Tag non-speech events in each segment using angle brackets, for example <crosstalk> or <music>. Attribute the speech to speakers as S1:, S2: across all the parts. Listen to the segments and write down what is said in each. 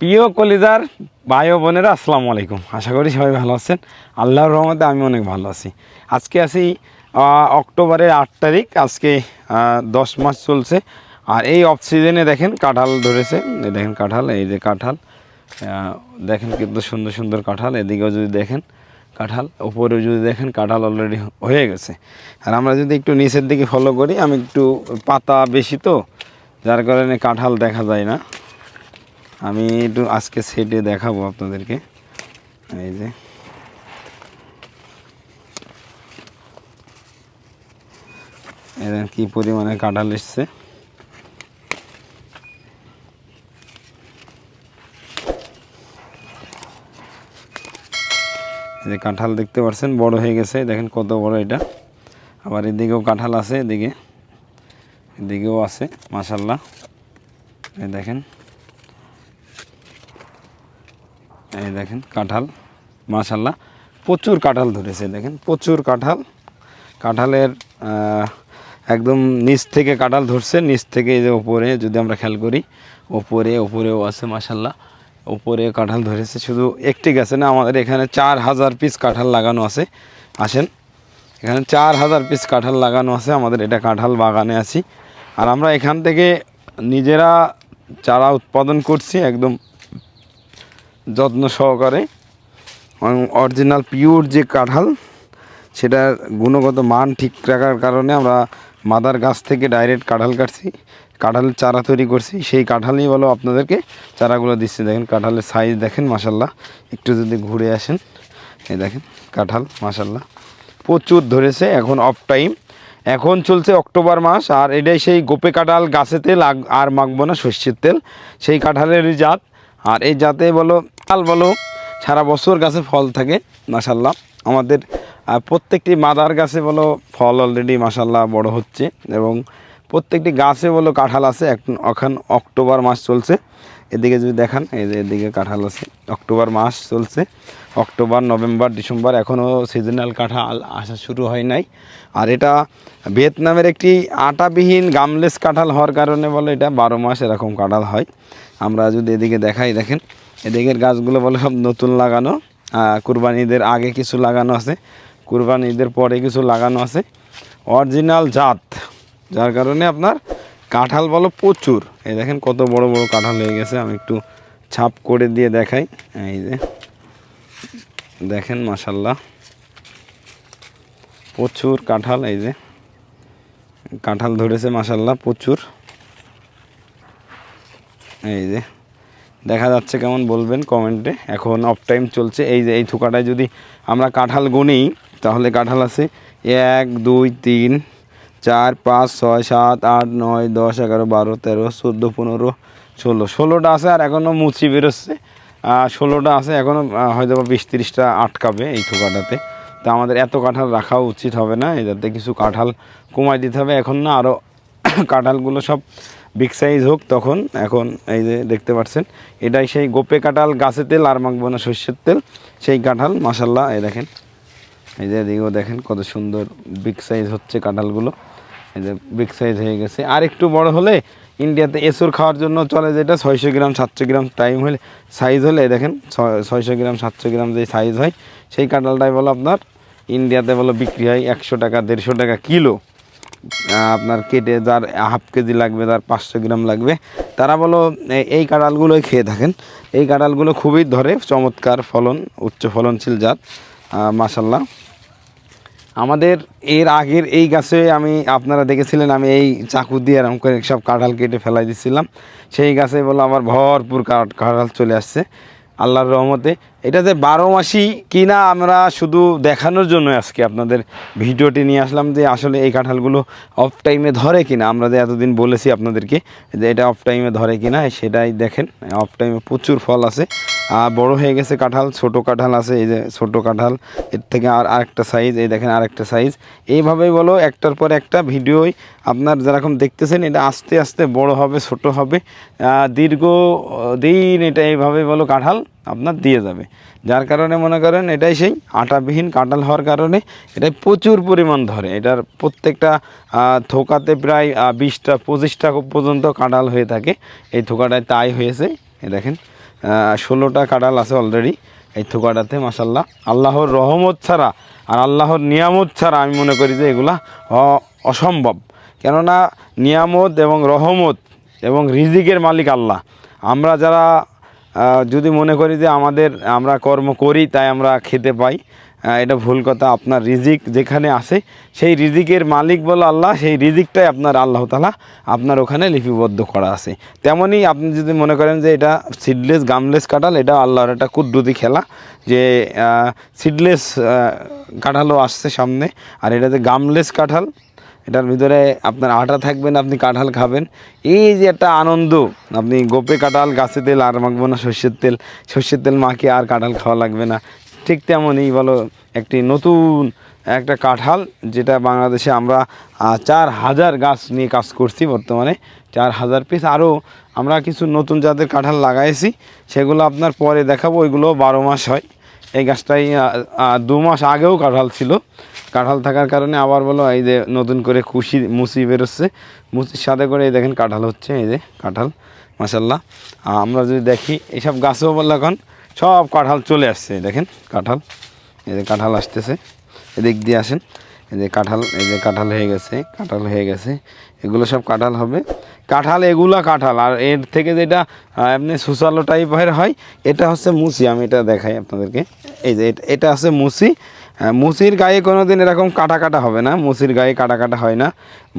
S1: প্রিয় কলিজার ভাই ও বোনেরা আসসালামু আলাইকুম আশা করি সবাই ভালো আছেন আল্লাহর রহমতে আমি অনেক ভালো আছি আজকে আছি অক্টোবরের আট তারিখ আজকে দশ মাস চলছে আর এই অফ সিজনে দেখেন কাঁঠাল ধরেছে দেখেন কাঁঠাল এই যে কাঁঠাল দেখেন কিন্তু সুন্দর সুন্দর কাঁঠাল এদিকেও যদি দেখেন কাঁঠাল উপরে যদি দেখেন কাঁঠাল অলরেডি হয়ে গেছে আর আমরা যদি একটু নিচের দিকে ফলো করি আমি একটু পাতা বেশি তো যার কারণে কাঁঠাল দেখা যায় না আমি একটু আজকে সেটে দেখাবো আপনাদেরকে এই যে এদের কি পরিমাণে কাঁঠাল এসছে যে কাঁঠাল দেখতে পাচ্ছেন বড় হয়ে গেছে দেখেন কত বড় এটা আবার এদিকেও কাঁঠাল আছে এদিকে এদিকেও আছে মাসাল্লাহ দেখেন এই দেখেন কাঁঠাল মাশাল্লাহ প্রচুর কাঁঠাল ধরেছে দেখেন প্রচুর কাঁঠাল কাঁঠালের একদম নিচ থেকে কাঁঠাল ধরছে নিচ থেকে যে ওপরে যদি আমরা খেয়াল করি ওপরে ওপরেও আছে মাশাল্লাহ ওপরে কাঁঠাল ধরেছে শুধু একটি গাছে না আমাদের এখানে চার হাজার পিস কাঁঠাল লাগানো আছে আসেন এখানে চার হাজার পিস কাঁঠাল লাগানো আছে আমাদের এটা কাঁঠাল বাগানে আছি আর আমরা এখান থেকে নিজেরা চারা উৎপাদন করছি একদম যত্ন সহকারে অরিজিনাল পিওর যে কাঁঠাল সেটার গুণগত মান ঠিক রাখার কারণে আমরা মাদার গাছ থেকে ডাইরেক্ট কাঁঠাল কাটছি কাঁঠালের চারা তৈরি করছি সেই কাঁঠালই বলো আপনাদেরকে চারাগুলো দিচ্ছি দেখেন কাঁঠালের সাইজ দেখেন মাসাল্লাহ একটু যদি ঘুরে আসেন এই দেখেন কাঁঠাল মাসাল্লাহ প্রচুর ধরেছে এখন অফ টাইম এখন চলছে অক্টোবর মাস আর এটাই সেই গোপে কাঁঠাল গাছে তেল আর মাখবো না শস্যের তেল সেই কাঁঠালেরই জাত আর এই জাতে বলো কাল বলো সারা বছর গাছে ফল থাকে মাসাল্লাহ আমাদের প্রত্যেকটি মাদার গাছে বলো ফল অলরেডি মাসাল্লাহ বড় হচ্ছে এবং প্রত্যেকটি গাছে বলো কাঁঠাল আছে এখন অক্টোবর মাস চলছে এদিকে যদি দেখান এই যে এদিকে কাঁঠাল আছে অক্টোবর মাস চলছে অক্টোবর নভেম্বর ডিসেম্বর এখনও সিজনাল কাঁঠাল আসা শুরু হয় নাই আর এটা ভিয়েতনামের একটি আটাবিহীন গামলেস কাঁঠাল হওয়ার কারণে বলো এটা বারো মাস এরকম কাঁঠাল হয় আমরা যদি এদিকে দেখাই দেখেন এদিকের গাছগুলো বলে সব নতুন লাগানো কুরবান ঈদের আগে কিছু লাগানো আছে কুরবান ঈদের পরে কিছু লাগানো আছে অরিজিনাল জাত যার কারণে আপনার কাঁঠাল বলো প্রচুর এই দেখেন কত বড় বড় কাঁঠাল হয়ে গেছে আমি একটু ছাপ করে দিয়ে দেখাই এই যে দেখেন মাসাল্লাহ প্রচুর কাঁঠাল এই যে কাঁঠাল ধরেছে মাসাল্লাহ প্রচুর এই যে দেখা যাচ্ছে কেমন বলবেন কমেন্টে এখন অফ টাইম চলছে এই যে এই থোকাটায় যদি আমরা কাঁঠাল গুনি তাহলে কাঁঠাল আছে এক দুই তিন চার পাঁচ ছয় সাত আট নয় দশ এগারো বারো তেরো চোদ্দো পনেরো ষোলো ষোলোটা আছে আর এখনও মুচি বেরোচ্ছে ষোলোটা আছে এখনও হয়তো বা বিশ তিরিশটা আটকাবে এই থোকাটাতে তো আমাদের এত কাঁঠাল রাখা উচিত হবে না এটাতে কিছু কাঁঠাল কমাই দিতে হবে এখন না আরও <coughs> কাঁঠালগুলো সব বিগ সাইজ হোক তখন এখন এই যে দেখতে পাচ্ছেন এটাই সেই গোপে কাঁঠাল গাছে তেল আর মাখবো না শস্যের তেল সেই কাঁঠাল মাসাল্লাহ এই দেখেন এই যে এদিকেও দেখেন কত সুন্দর বিগ সাইজ হচ্ছে কাঁঠালগুলো এই যে বিগ সাইজ হয়ে গেছে আর একটু বড় হলে ইন্ডিয়াতে এসুর খাওয়ার জন্য চলে যেটা ছয়শো গ্রাম সাতশো গ্রাম টাইম হলে সাইজ হলে দেখেন ছয়শো গ্রাম সাতশো গ্রাম যে সাইজ হয় সেই কাঁঠালটাই বলো আপনার ইন্ডিয়াতে বলো বিক্রি হয় একশো টাকা দেড়শো টাকা কিলো আপনার কেটে যার হাফ কেজি লাগবে যার পাঁচশো গ্রাম লাগবে তারা বলো এই কাঁড়ালগুলোই খেয়ে থাকেন এই কাঁড়ালগুলো খুবই ধরে চমৎকার ফলন উচ্চ ফলনশীল জাত মাসাল্লাহ আমাদের এর আগের এই গাছে আমি আপনারা দেখেছিলেন আমি এই চাকু দিয়ে এরকম করে সব কাঁঠাল কেটে ফেলাই দিচ্ছিলাম সেই গাছে বলো আমার ভরপুর কাঠ কাঁঠাল চলে আসছে আল্লাহর রহমতে এটা যে বারো মাসি কিনা আমরা শুধু দেখানোর জন্য আজকে আপনাদের ভিডিওটি নিয়ে আসলাম যে আসলে এই কাঁঠালগুলো অফ টাইমে ধরে কিনা আমরা যে এতদিন বলেছি আপনাদেরকে যে এটা অফ টাইমে ধরে কিনা সেটাই দেখেন অফ টাইমে প্রচুর ফল আছে আর বড় হয়ে গেছে কাঁঠাল ছোট কাঁঠাল আছে এই যে ছোট কাঁঠাল এর থেকে আর আরেকটা সাইজ এই দেখেন আরেকটা সাইজ এইভাবেই বলো একটার পর একটা ভিডিওই আপনার যেরকম দেখতেছেন এটা আস্তে আস্তে বড় হবে ছোট হবে দীর্ঘ দিন এটা এইভাবে বলো কাঁঠাল আপনার দিয়ে যাবে যার কারণে মনে করেন এটাই সেই আটাবিহীন কাঁটাল হওয়ার কারণে এটাই প্রচুর পরিমাণ ধরে এটার প্রত্যেকটা থোকাতে প্রায় বিশটা পঁচিশটা পর্যন্ত কাঁটাল হয়ে থাকে এই থোকাটায় তাই হয়েছে এ দেখেন ষোলোটা কাঁটাল আছে অলরেডি এই থোকাটাতে মাসাল্লাহ আল্লাহর রহমত ছাড়া আর আল্লাহর নিয়ামত ছাড়া আমি মনে করি যে এগুলা অসম্ভব কেননা নিয়ামত এবং রহমত এবং রিজিকের মালিক আল্লাহ আমরা যারা যদি মনে করি যে আমাদের আমরা কর্ম করি তাই আমরা খেতে পাই এটা ভুল কথা আপনার রিজিক যেখানে আছে সেই রিজিকের মালিক বলো আল্লাহ সেই রিজিকটাই আপনার আল্লাহ তালা আপনার ওখানে লিপিবদ্ধ করা আছে তেমনই আপনি যদি মনে করেন যে এটা সিডলেস গামলেস কাঁঠাল এটা আল্লাহর একটা কুদ্রুতি খেলা যে সিডলেস কাঁঠালও আসছে সামনে আর এটা যে গামলেস কাঁঠাল এটার ভিতরে আপনার আটা থাকবেন আপনি কাঁঠাল খাবেন এই যে একটা আনন্দ আপনি গোপে কাঁঠাল গাছে তেল আর মাখবো না শস্যের তেল সর্ষের তেল মাখে আর কাঁঠাল খাওয়া লাগবে না ঠিক তেমনই বলো একটি নতুন একটা কাঁঠাল যেটা বাংলাদেশে আমরা চার হাজার গাছ নিয়ে কাজ করছি বর্তমানে চার হাজার পিস আরও আমরা কিছু নতুন জাতের কাঁঠাল লাগাইছি সেগুলো আপনার পরে দেখাবো ওইগুলো বারো মাস হয় এই গাছটাই দু মাস আগেও কাঁঠাল ছিল কাঁঠাল থাকার কারণে আবার বলো এই যে নতুন করে খুশি মুসি বেরোচ্ছে মুসির সাথে করে এই দেখেন কাঁঠাল হচ্ছে এই যে কাঁঠাল মাসাল্লাহ আমরা যদি দেখি এইসব গাছেও বললো এখন সব কাঁঠাল চলে আসছে দেখেন কাঁঠাল এই যে কাঁঠাল আসতেছে এদিক দিয়ে আসেন এই যে কাঁঠাল এই যে কাঁঠাল হয়ে গেছে কাঁঠাল হয়ে গেছে এগুলো সব কাঁঠাল হবে কাঁঠাল এগুলা কাঁঠাল আর এর থেকে যেটা আপনি সুসালো টাইপের হয় এটা হচ্ছে মুসি আমি এটা দেখাই আপনাদেরকে এই যে এটা হচ্ছে মুসি মুসির গায়ে কোনো দিন এরকম কাটা কাটা হবে না মুসির গায়ে কাটা কাটা হয় না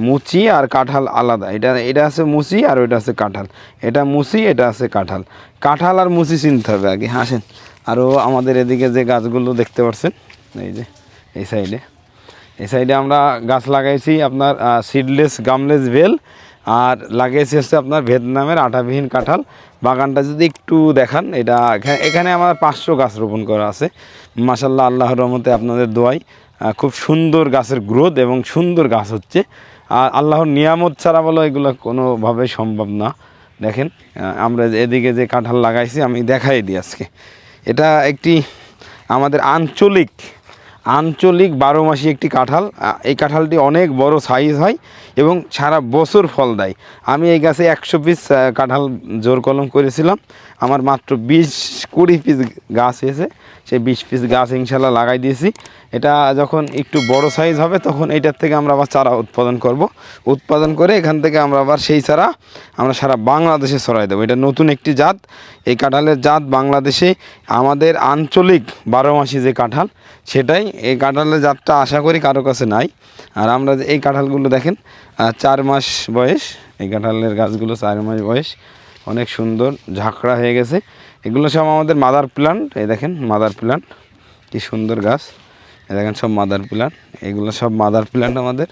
S1: মুচি আর কাঁঠাল আলাদা এটা এটা আছে মুসি আর ওইটা আছে কাঁঠাল এটা মুসি এটা আছে কাঁঠাল কাঁঠাল আর মুসি চিনতে হবে আগে হাসেন আরও আমাদের এদিকে যে গাছগুলো দেখতে পাচ্ছেন এই যে এই সাইডে এই সাইডে আমরা গাছ লাগাইছি আপনার সিডলেস গামলেস বেল আর লাগিয়েছি হচ্ছে আপনার ভেতনামের আটাবিহীন কাঁঠাল বাগানটা যদি একটু দেখান এটা এখানে আমার পাঁচশো গাছ রোপণ করা আছে মাসাল্লাহ আল্লাহর রহমতে আপনাদের দোয়াই খুব সুন্দর গাছের গ্রোথ এবং সুন্দর গাছ হচ্ছে আর আল্লাহর নিয়ামত ছাড়া বলো এগুলো কোনোভাবে সম্ভব না দেখেন আমরা এদিকে যে কাঁঠাল লাগাইছি আমি দেখাই দিই আজকে এটা একটি আমাদের আঞ্চলিক আঞ্চলিক বারো মাসি একটি কাঁঠাল এই কাঁঠালটি অনেক বড় সাইজ হয় এবং সারা বছর ফল দেয় আমি এই গাছে একশো পিস কাঁঠাল জোর কলম করেছিলাম আমার মাত্র বিশ কুড়ি পিস গাছ হয়েছে সেই বিশ পিস গাছ ইনশাল্লাহ লাগাই দিয়েছি এটা যখন একটু বড় সাইজ হবে তখন এটার থেকে আমরা আবার চারা উৎপাদন করব উৎপাদন করে এখান থেকে আমরা আবার সেই চারা আমরা সারা বাংলাদেশে ছড়াই দেবো এটা নতুন একটি জাত এই কাঁঠালের জাত বাংলাদেশে আমাদের আঞ্চলিক বারো মাসি যে কাঁঠাল সেটাই এই কাঁঠালের জাতটা আশা করি কারো কাছে নাই আর আমরা এই কাঁঠালগুলো দেখেন চার মাস বয়স এই কাঁঠালের গাছগুলো চার মাস বয়স অনেক সুন্দর ঝাঁকড়া হয়ে গেছে এগুলো সব আমাদের মাদার প্লান্ট এই দেখেন মাদার প্লান্ট কি সুন্দর গাছ এ দেখেন সব মাদার প্লান্ট এগুলো সব মাদার প্লান্ট আমাদের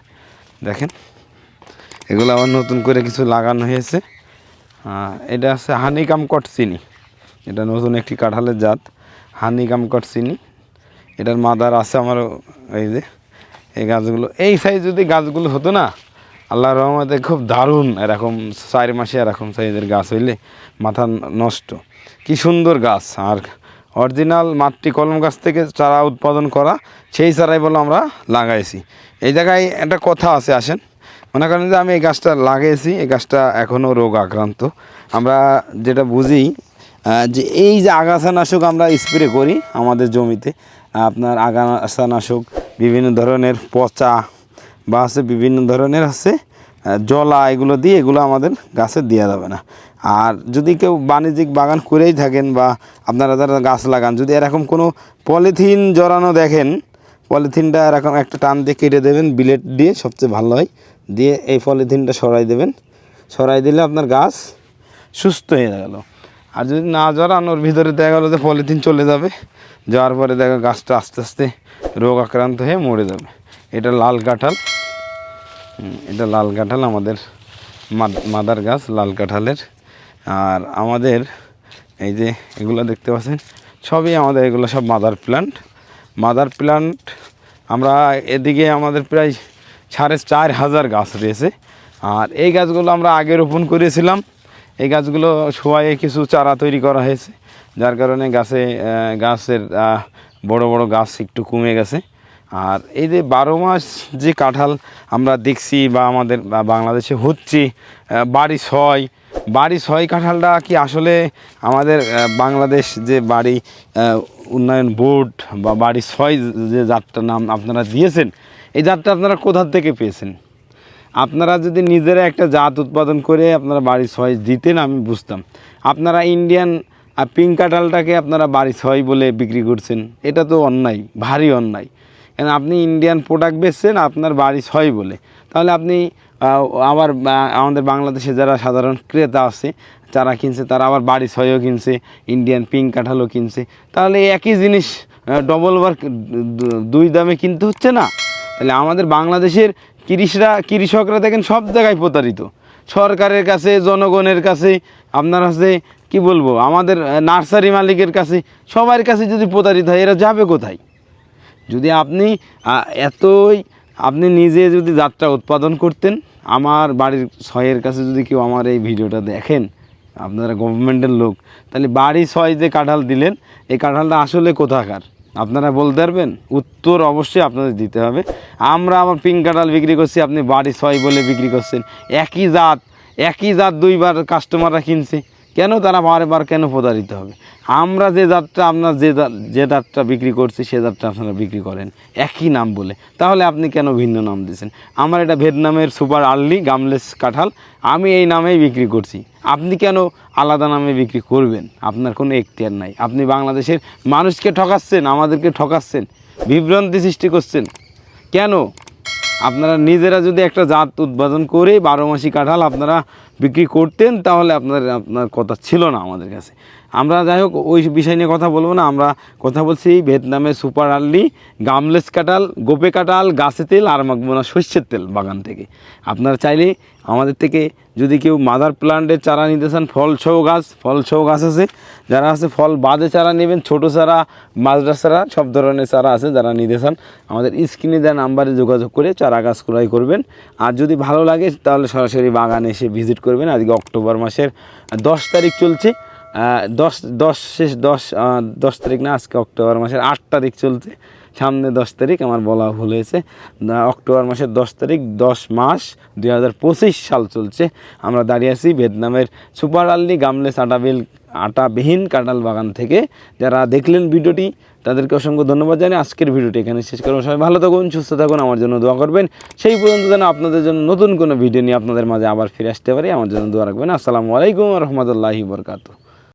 S1: দেখেন এগুলো আবার নতুন করে কিছু লাগানো হয়েছে এটা আছে হানিকাম কটচিনি এটা নতুন একটি কাঁঠালের জাত হানিকাম কটচিনি এটার মাদার আছে আমার এই যে এই গাছগুলো এই সাইজ যদি গাছগুলো হতো না আল্লাহ রহমতে খুব দারুণ এরকম চার মাসে এরকম সাইজের গাছ হইলে মাথা নষ্ট কি সুন্দর গাছ আর অরিজিনাল মাতৃ কলম গাছ থেকে চারা উৎপাদন করা সেই চারাই বলে আমরা লাগাইছি এই জায়গায় একটা কথা আছে আসেন মনে করেন যে আমি এই গাছটা লাগিয়েছি এই গাছটা এখনও রোগ আক্রান্ত আমরা যেটা বুঝি যে এই যে আগাছানাশক আমরা স্প্রে করি আমাদের জমিতে আপনার আগাছানাশক বিভিন্ন ধরনের পচা বা আছে বিভিন্ন ধরনের আছে জলা এগুলো দিয়ে এগুলো আমাদের গাছে দেওয়া যাবে না আর যদি কেউ বাণিজ্যিক বাগান করেই থাকেন বা আপনারা যারা গাছ লাগান যদি এরকম কোনো পলিথিন জড়ানো দেখেন পলিথিনটা এরকম একটা টান দিয়ে কেটে দেবেন বিলেট দিয়ে সবচেয়ে ভালো হয় দিয়ে এই পলিথিনটা সরাই দেবেন সরাই দিলে আপনার গাছ সুস্থ হয়ে গেল আর যদি না জড়ানোর ভিতরে দেখা গেলো যে পলিথিন চলে যাবে যাওয়ার পরে দেখা গাছটা আস্তে আস্তে রোগ আক্রান্ত হয়ে মরে যাবে এটা লাল কাঁঠাল এটা লাল কাঁঠাল আমাদের মাদার গাছ লাল কাঁঠালের আর আমাদের এই যে এগুলো দেখতে পাচ্ছেন সবই আমাদের এগুলো সব মাদার প্ল্যান্ট মাদার প্ল্যান্ট আমরা এদিকে আমাদের প্রায় সাড়ে চার হাজার গাছ রয়েছে আর এই গাছগুলো আমরা আগে রোপণ করেছিলাম এই গাছগুলো শোয়াইয়ে কিছু চারা তৈরি করা হয়েছে যার কারণে গাছে গাছের বড় বড় গাছ একটু কমে গেছে আর এই যে বারো মাস যে কাঁঠাল আমরা দেখছি বা আমাদের বাংলাদেশে হচ্ছে বাড়ি ছয় বাড়ি ছয় কাঁঠালটা কি আসলে আমাদের বাংলাদেশ যে বাড়ি উন্নয়ন বোর্ড বা বাড়ি ছয় যে জাতটার নাম আপনারা দিয়েছেন এই জাতটা আপনারা কোথার থেকে পেয়েছেন আপনারা যদি নিজেরা একটা জাত উৎপাদন করে আপনারা বাড়ি ছয় দিতেন আমি বুঝতাম আপনারা ইন্ডিয়ান পিঙ্ক কাঁঠালটাকে আপনারা বাড়ি ছয় বলে বিক্রি করছেন এটা তো অন্যায় ভারী অন্যায় কারণ আপনি ইন্ডিয়ান প্রোডাক্ট বেচছেন আপনার বাড়ি ছয় বলে তাহলে আপনি আবার আমাদের বাংলাদেশে যারা সাধারণ ক্রেতা আছে যারা কিনছে তারা আবার বাড়ি ছয়ও কিনছে ইন্ডিয়ান পিঙ্ক কাঁঠালও কিনছে তাহলে একই জিনিস ডবল বার দুই দামে কিনতে হচ্ছে না তাহলে আমাদের বাংলাদেশের কৃষরা কৃষকরা দেখেন সব জায়গায় প্রতারিত সরকারের কাছে জনগণের কাছে আপনার কাছে কি বলবো আমাদের নার্সারি মালিকের কাছে সবার কাছে যদি প্রতারিত হয় এরা যাবে কোথায় যদি আপনি এতই আপনি নিজে যদি যাত্রা উৎপাদন করতেন আমার বাড়ির ছয়ের কাছে যদি কেউ আমার এই ভিডিওটা দেখেন আপনারা গভর্নমেন্টের লোক তাহলে বাড়ি ছয় যে কাঁঠাল দিলেন এই কাঁঠালটা আসলে কোথাকার আপনারা বলতে পারবেন উত্তর অবশ্যই আপনাদের দিতে হবে আমরা আমার পিঙ্ক কাঁঠাল বিক্রি করছি আপনি বাড়ি ছয় বলে বিক্রি করছেন একই জাত একই জাত দুইবার কাস্টমাররা কিনছে কেন তারা বারবার কেন প্রতারিত হবে আমরা যে দাঁতটা আপনার যে যে দাঁতটা বিক্রি করছি সে দাঁতটা আপনারা বিক্রি করেন একই নাম বলে তাহলে আপনি কেন ভিন্ন নাম দিয়েছেন আমার এটা ভেদনামের সুপার আর্লি গামলেস কাঁঠাল আমি এই নামেই বিক্রি করছি আপনি কেন আলাদা নামে বিক্রি করবেন আপনার কোনো এখতিয়ার নাই আপনি বাংলাদেশের মানুষকে ঠকাচ্ছেন আমাদেরকে ঠকাচ্ছেন বিভ্রান্তি সৃষ্টি করছেন কেন আপনারা নিজেরা যদি একটা জাত উৎপাদন করে বারো মাসি কাঁঠাল আপনারা বিক্রি করতেন তাহলে আপনার আপনার কথা ছিল না আমাদের কাছে আমরা যাই হোক ওই বিষয় নিয়ে কথা বলবো না আমরা কথা বলছি ভিয়েতনামে সুপার আর্লি গামলেস কাটাল গোপে কাটাল গাছে তেল আর মাখবো না শস্যের তেল বাগান থেকে আপনারা চাইলে আমাদের থেকে যদি কেউ মাদার প্লান্টের চারা নিতে চান ফল ছৌ গাছ ফল ছৌ গাছ আছে যারা আছে ফল বাদে চারা নেবেন ছোট চারা মাজরা চারা সব ধরনের চারা আছে যারা নিতে চান আমাদের স্ক্রিনে দেয় নাম্বারে যোগাযোগ করে চারা গাছ ক্রয় করবেন আর যদি ভালো লাগে তাহলে সরাসরি বাগানে এসে ভিজিট করবেন আজকে অক্টোবর মাসের দশ তারিখ চলছে দশ দশ শেষ দশ দশ তারিখ না আজকে অক্টোবর মাসের আট তারিখ চলছে সামনে দশ তারিখ আমার বলা ভুল হয়েছে অক্টোবর মাসের দশ তারিখ দশ মাস দুই সাল চলছে আমরা দাঁড়িয়ে আছি ভিয়েতনামের সুপার আল্লি গামলে আটা আটাবিহীন কাটাল বাগান থেকে যারা দেখলেন ভিডিওটি তাদেরকে অসংখ্য ধন্যবাদ জানিয়ে আজকের ভিডিওটি এখানে শেষ করবো সবাই ভালো থাকুন সুস্থ থাকুন আমার জন্য দোয়া করবেন সেই পর্যন্ত যেন আপনাদের জন্য নতুন কোনো ভিডিও নিয়ে আপনাদের মাঝে আবার ফিরে আসতে পারি আমার জন্য দোয়া রাখবেন আসসালামু আলাইকুম রহমতুল্লাহি বরকাতু